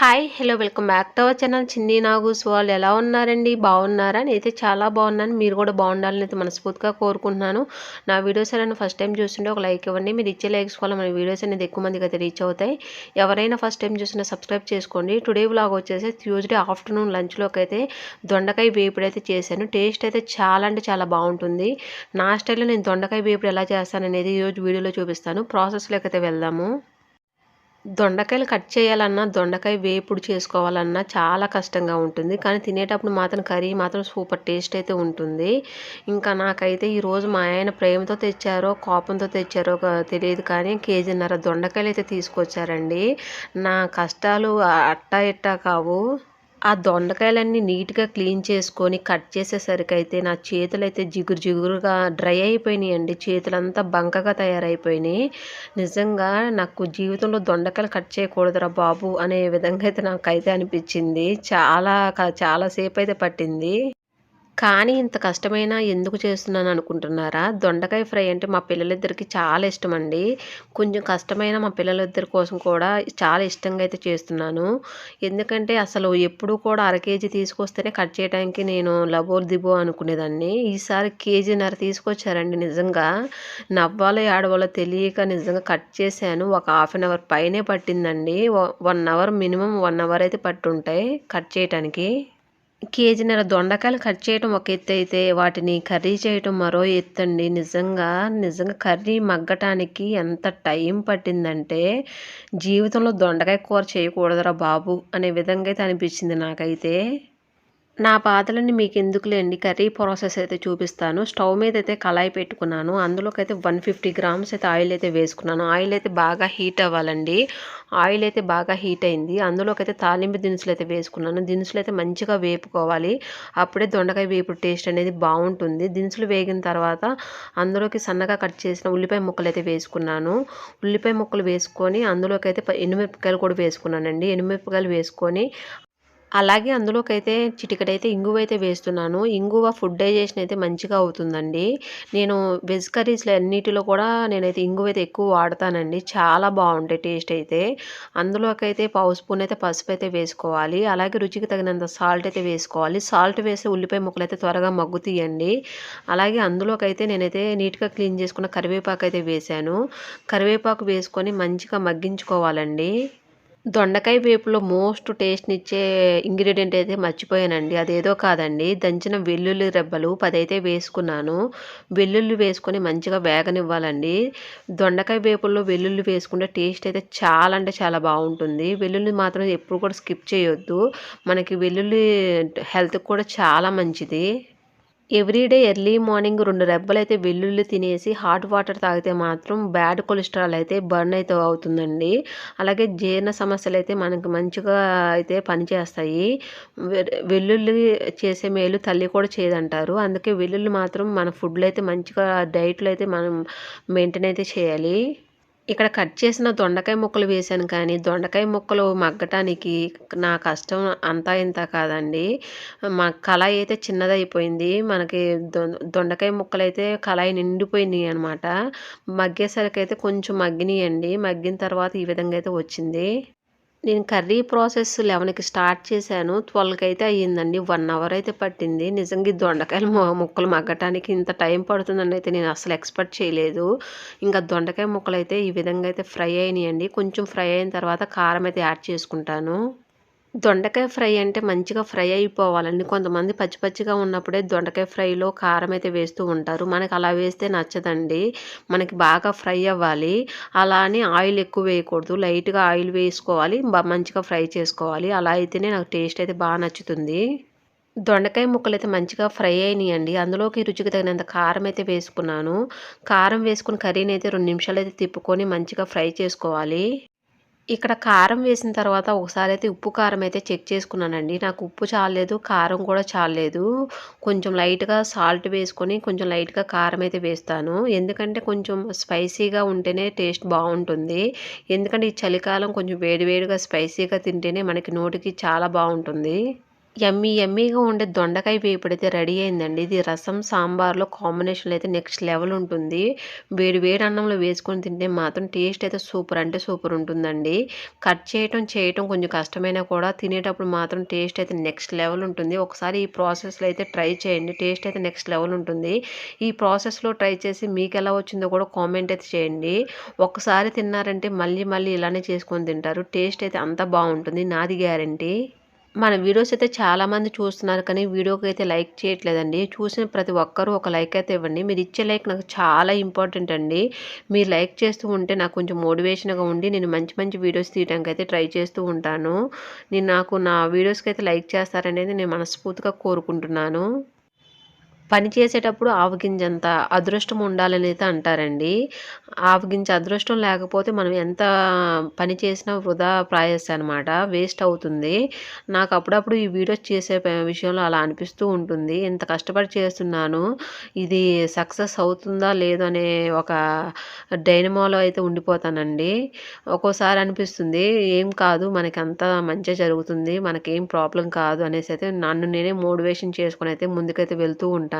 Hi hello welcome back to our channel. Chinni నాగూస్ వాళ్ళు ఎలా ఉన్నారండి? బాగున్నారా? నేనైతే చాలా బాగున్నాను. మీరు కూడా బాగుండాలని అయితే మనస్ఫూర్తిగా కోరుకుంటున్నాను. నా వీడియోస్ ఏమైనా ఫస్ట్ టైం చూస్తుంటే ఒక లైక్ ఇవ్వండి. మీరు ఇచ్చే లైక్స్ వల్ల మన వీడియోస్ అనేది ఎక్కువ మందికి అయితే రీచ్ అవుతాయి. ఎవరైనా ఫస్ట్ టైం చూసినా సబ్స్క్రైబ్ చేసుకోండి. టుడే వ్లాగ్ వచ్చేసి ట్యూస్డే ఆఫ్టర్నూన్ లంచ్లోకి అయితే దొండకాయ వేపుడు అయితే చేశాను. టేస్ట్ అయితే చాలా అంటే చాలా బాగుంటుంది. నా స్టైల్లో నేను దొండకాయ వేపుడు ఎలా చేస్తాను అనేది ఈరోజు వీడియోలో చూపిస్తాను. ప్రాసెస్లోకి అయితే వెళ్దాము. దొండకాయలు కట్ చేయాలన్నా దొండకాయ వేపుడు చేసుకోవాలన్నా చాలా కష్టంగా ఉంటుంది. కానీ తినేటప్పుడు మాత్రం కర్రీ మాత్రం సూపర్ టేస్ట్ అయితే ఉంటుంది. ఇంకా నాకైతే ఈరోజు మా ఆయన ప్రేమతో తెచ్చారో కోపంతో తెచ్చారో తెలియదు కానీ కేజీన్నర దొండకాయలు అయితే తీసుకొచ్చారండి. నా కష్టాలు అట్టా ఇట్టా కావు. ఆ దొండకాయలన్నీ నీట్గా క్లీన్ చేసుకొని కట్ చేసేసరికి అయితే నా చేతులు అయితే జిగురు జిగురుగా డ్రై అయిపోయినాయి అండి చేతులంతా బంకగా తయారైపోయినాయి. నిజంగా నాకు జీవితంలో దొండకాయలు కట్ చేయకూడదురా బాబు అనే విధంగా అయితే నాకైతే అనిపించింది. చాలా చాలాసేపు అయితే పట్టింది. కానీ ఇంత కష్టమైనా ఎందుకు చేస్తున్నాను అనుకుంటున్నారా? దొండకాయ ఫ్రై అంటే మా పిల్లలిద్దరికి చాలా ఇష్టం అండి కొంచెం కష్టమైన మా పిల్లలిద్దరి కోసం కూడా చాలా ఇష్టంగా అయితే చేస్తున్నాను. ఎందుకంటే అసలు ఎప్పుడు కూడా అర కేజీ తీసుకొస్తేనే కట్ చేయడానికి నేను లబో దిబో అనుకునేదాన్ని. ఈసారి కేజీన్నర తీసుకొచ్చారండి నిజంగా. నవ్వాలో ఆడవాలో తెలియక నిజంగా కట్ చేశాను. ఒక హాఫ్ అన్ అవర్ పైనే పట్టిందండి. One hour minimum one hour అయితే పట్టుంటాయి కట్ చేయడానికి కేజీన్నర దొండకాయలు కట్ చేయడం ఒక ఎత్తు అయితే వాటిని కర్రీ చేయటం మరో ఎత్తు అండి. నిజంగా నిజంగా కర్రీ మగ్గటానికి ఎంత టైం పట్టిందంటే జీవితంలో దొండకాయ కూర చేయకూడదురా బాబు అనే విధంగా అయితే అనిపించింది నాకైతే. నా బాధలన్నీ మీకు ఎందుకులేండి కర్రీ ప్రాసెస్ అయితే చూపిస్తాను. స్టవ్ మీద అయితే కళాయి పెట్టుకున్నాను. అందులోకైతే వన్ ఫిఫ్టీ గ్రామ్స్ అయితే ఆయిల్ అయితే వేసుకున్నాను. ఆయిల్ అయితే బాగా హీట్ అవ్వాలండి. ఆయిల్ అయితే బాగా హీట్ అయింది. అందులోకైతే తాలింపు దినుసులు అయితే వేసుకున్నాను. దినుసులు అయితే మంచిగా వేపుకోవాలి. అప్పుడే దొండకాయ వేపుడు టేస్ట్ అనేది బాగుంటుంది. దినుసులు వేగిన తర్వాత అందులోకి సన్నగా కట్ చేసిన ఉల్లిపాయ ముక్కలు అయితే వేసుకున్నాను. ఉల్లిపాయ ముక్కలు వేసుకొని అందులోకి అయితే ఎనిమిరపకాయలు కూడా వేసుకున్నానండి. ఎనిమిరపకాయలు వేసుకొని అలాగే అందులోకైతే చిటికడైతే ఇంగువ అయితే వేస్తున్నాను. ఇంగువ ఫుడ్ డైజెషన్ అయితే మంచిగా అవుతుందండి. నేను వెజ్ కర్రీస్లో అన్నిటిలో కూడా నేనైతే ఇంగువ అయితే ఎక్కువ వాడతానండి. చాలా బాగుంటాయి టేస్ట్ అయితే. అందులోకైతే పావు స్పూన్ అయితే పసుపు అయితే వేసుకోవాలి. అలాగే రుచికి తగినంత సాల్ట్ అయితే వేసుకోవాలి. సాల్ట్ వేసి ఉల్లిపాయ ముక్కలు అయితే త్వరగా మగ్గు తీయండి. అలాగే అందులోకైతే నేనైతే నీట్గా క్లీన్ చేసుకున్న కరివేపాకు అయితే వేశాను. కరివేపాకు వేసుకొని మంచిగా మగ్గించుకోవాలండి. దొండకాయ వేపులో మోస్ట్ టేస్ట్నిచ్చే ఇంగ్రీడియంట్ అయితే మర్చిపోయానండి. అదేదో కాదండి. దంచిన వెల్లుల్లి రెబ్బలు పదైతే వేసుకున్నాను. వెల్లుల్లి వేసుకొని మంచిగా వేగనివ్వాలండి. దొండకాయ వేపుల్లో వెల్లుల్లి వేసుకుంటే టేస్ట్ అయితే చాలా అంటే చాలా బాగుంటుంది. వెల్లుల్లి మాత్రం ఎప్పుడు కూడా స్కిప్ చేయొద్దు. మనకి వెల్లుల్లి హెల్త్కి కూడా చాలా మంచిది. ఎవ్రీడే ఎర్లీ మార్నింగ్ రెండు రెబ్బలు అయితే వెల్లుల్లి తినేసి హాట్ వాటర్ తాగితే మాత్రం బ్యాడ్ కొలెస్ట్రాల్ అయితే బర్న్ అయితే అవుతుందండి. అలాగే జీర్ణ సమస్యలు అయితే మనకి మంచిగా అయితే పనిచేస్తాయి. వెల్లుల్లి చేసే మేలు తల్లి కూడా చేయదంటారు. అందుకే వెల్లుల్లి మాత్రం మన ఫుడ్లో అయితే మంచిగా డైట్లో అయితే మనం మెయింటైన్ అయితే చేయాలి. ఇక్కడ కట్ చేసిన దొండకాయ ముక్కలు వేశాను కానీ దొండకాయ ముక్కలు మగ్గటానికి నా కష్టం అంతా ఇంత కాదండి. మా కళాయి అయితే చిన్నదైపోయింది. మనకి దొండకాయ ముక్కలు అయితే కళాయి నిండిపోయినాయి అనమాట మగ్గేసరికి అయితే కొంచెం మగ్గినాయండి. మగ్గిన తర్వాత ఈ విధంగా అయితే వచ్చింది. నేను కర్రీ ప్రాసెస్ లెవెన్కి స్టార్ట్ చేశాను. ట్వెల్వ్కి అయితే అయ్యిందండి. వన్ అవర్ అయితే పట్టింది. నిజంగా ఈ దొండకాయలు ముక్కలు మగ్గటానికి ఇంత టైం పడుతుందని అయితే నేను అసలు ఎక్స్పెక్ట్ చేయలేదు. ఇంకా దొండకాయ ముక్కలు అయితే ఈ విధంగా అయితే ఫ్రై అయినాయండి. కొంచెం ఫ్రై అయిన తర్వాత కారం అయితే యాడ్ చేసుకుంటాను. దొండకాయ ఫ్రై అంటే మంచిగా ఫ్రై అయిపోవాలండి. కొంతమంది పచ్చి పచ్చిగా ఉన్నప్పుడే దొండకాయ ఫ్రైలో కారం అయితే వేస్తూ ఉంటారు. మనకి అలా వేస్తే నచ్చదండి. మనకి బాగా ఫ్రై అవ్వాలి. అలా అని ఆయిల్ ఎక్కువ వేయకూడదు. లైట్గా ఆయిల్ వేసుకోవాలి. మంచిగా ఫ్రై చేసుకోవాలి. అలా అయితేనే నాకు టేస్ట్ అయితే బాగా నచ్చుతుంది. దొండకాయ ముక్కలు అయితే మంచిగా ఫ్రై అయినాయండి. అందులోకి రుచికి తగినంత కారం అయితే వేసుకున్నాను. కారం వేసుకుని కర్రీని అయితే రెండు నిమిషాలు అయితే తిప్పుకొని మంచిగా ఫ్రై చేసుకోవాలి. ఇక్కడ కారం వేసిన తర్వాత ఒకసారి అయితే ఉప్పు కారం అయితే చెక్ చేసుకున్నానండి. నాకు ఉప్పు చాలేదు కారం కూడా చాలేదు కొంచెం లైట్గా సాల్ట్ వేసుకొని కొంచెం లైట్గా కారం అయితే వేస్తాను. ఎందుకంటే కొంచెం స్పైసీగా ఉంటేనే టేస్ట్ బాగుంటుంది. ఎందుకంటే ఈ చలికాలం కొంచెం వేడివేడిగా స్పైసీగా తింటేనే మనకి నోటికి చాలా బాగుంటుంది. ఎమ్మీ ఎమ్మీగా ఉండే దొండకాయ వేపుడైతే రెడీ అయిందండి. ఇది రసం సాంబార్లో కాంబినేషన్లో అయితే నెక్స్ట్ లెవెల్ ఉంటుంది. వేడి వేడి అన్నంలో వేసుకొని తింటే మాత్రం టేస్ట్ అయితే సూపర్ అంటే సూపర్ ఉంటుందండి. కట్ చేయటం చేయటం కొంచెం కష్టమైనా కూడా తినేటప్పుడు మాత్రం టేస్ట్ అయితే నెక్స్ట్ లెవెల్ ఉంటుంది. ఒకసారి ఈ ప్రాసెస్లో అయితే ట్రై చేయండి. టేస్ట్ అయితే నెక్స్ట్ లెవెల్ ఉంటుంది. ఈ ప్రాసెస్లో ట్రై చేసి మీకు ఎలా వచ్చిందో కూడా కామెంట్ అయితే చేయండి. ఒకసారి తిన్నారంటే మళ్ళీ మళ్ళీ ఇలానే చేసుకొని తింటారు. టేస్ట్ అయితే అంత బాగుంటుంది. నాది గ్యారంటీ. మన వీడియోస్ అయితే చాలామంది చూస్తున్నారు కానీ వీడియోకి అయితే లైక్ చేయట్లేదండి. చూసిన ప్రతి ఒక్కరూ ఒక లైక్ అయితే ఇవ్వండి. మీరు ఇచ్చే లైక్ నాకు చాలా ఇంపార్టెంట్ అండి. మీరు లైక్ చేస్తూ ఉంటే నాకు కొంచెం మోటివేషన్గా ఉండి నేను మంచి మంచి వీడియోస్ తీయడానికి అయితే ట్రై చేస్తూ ఉంటాను. నేను నాకు నా వీడియోస్కి అయితే లైక్ చేస్తారనేది నేను మనస్ఫూర్తిగా కోరుకుంటున్నాను. పని చేసేటప్పుడు ఆవగింజంత అదృష్టం ఉండాలని అయితే అంటారండి. ఆవగింజ అదృష్టం లేకపోతే మనం ఎంత పని చేసినా వృధా ప్రాయస్ అనమాట వేస్ట్ అవుతుంది. నాకు అప్పుడప్పుడు ఈ వీడియోస్ చేసే విషయంలో అలా అనిపిస్తూ ఉంటుంది. ఇంత కష్టపడి చేస్తున్నాను ఇది సక్సెస్ అవుతుందా లేదో అనే ఒక డైనమోలో అయితే ఉండిపోతానండి. ఒక్కోసారి అనిపిస్తుంది ఏం కాదు మనకి అంత మంచి జరుగుతుంది మనకేం ప్రాబ్లం కాదు అనేసి అయితే నన్ను నేనే మోటివేషన్ చేసుకుని అయితే ముందుకైతే వెళ్తూ ఉంటాను.